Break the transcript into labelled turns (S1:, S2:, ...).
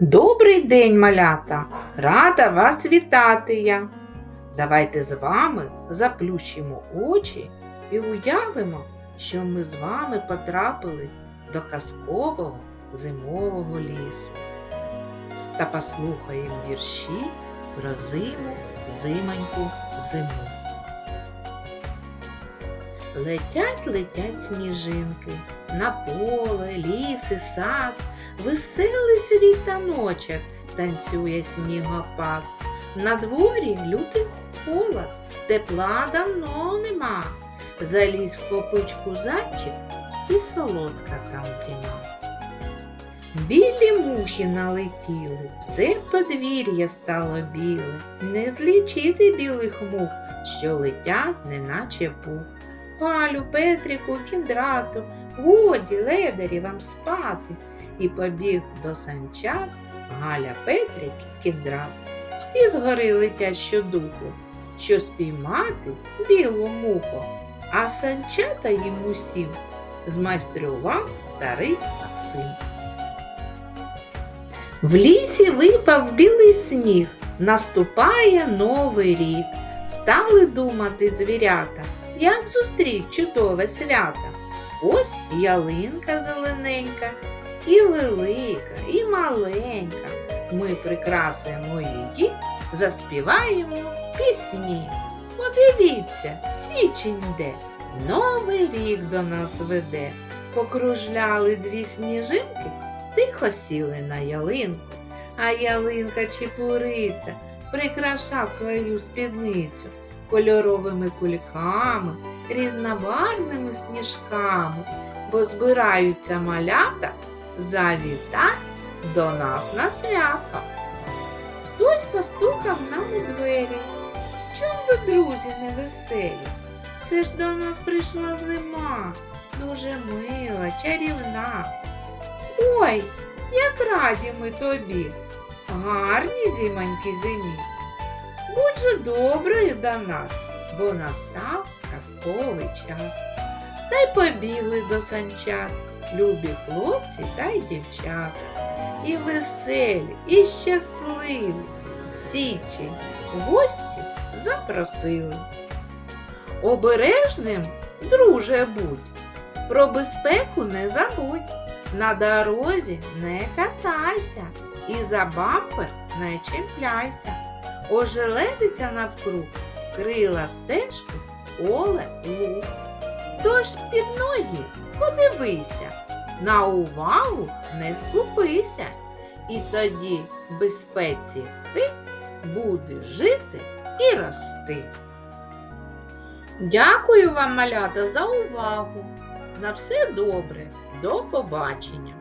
S1: Добрий день, малята! Рада вас вітати я. Давайте з вами заплющимо очі і уявимо, що ми з вами потрапили до казкового зимового лісу. Та послухаємо вірші про зиму, зимоньку, зиму. Летять, летять сніжинки на поле, ліс і сад, веселий світаночок танцює снігопад. На дворі лютий холод, тепла давно нема. Залізь в копичку зайчик і солодка там дріма. Білі мухи налетіли, все подвір'я стало біле, не злічити білих мух, що летять, неначе пух. Галю, Петрику, кіндрату, годі, ледарі вам спати. І побіг до санчат Галя Петрик і кіндрат. Всі згори летять щодуху, що спіймати білу муху, а санчата їм усім змайстрував старий Максим. В лісі випав білий сніг, наступає новий рік. Стали думати звірята, як зустріть чудове свято. Ось ялинка зелененька, і велика, і маленька. Ми прикрасимо її, заспіваємо пісні. Подивіться, січень йде, новий рік до нас веде. Покружляли дві сніжинки, тихо сіли на ялинку, а ялинка чепуриця прикраша свою спідницю кольоровими кульками, різнобарвними сніжками, бо збираються малята завітать до нас на свято. Хтось постукав нам у двері. Чому ви, друзі, невеселі? Це ж до нас прийшла зима, дуже мила, чарівна. Ой, як раді ми тобі, гарні зімоньки зимі. Будь же доброю до нас, бо настав казковий час. Та й побігли до санчат, любі хлопці та й дівчата. І веселі, і щасливі, січі гості запросили. Обережним, друже, будь, про безпеку не забудь, на дорозі не катайся і за бампер не чіпляйся. Ожеледиться навкруг, крила стежку, поле луг. Тож під ноги подивися, на увагу не скупися, і тоді в безпеці ти будеш жити і рости. Дякую вам, малята, за увагу. На все добре. До побачення!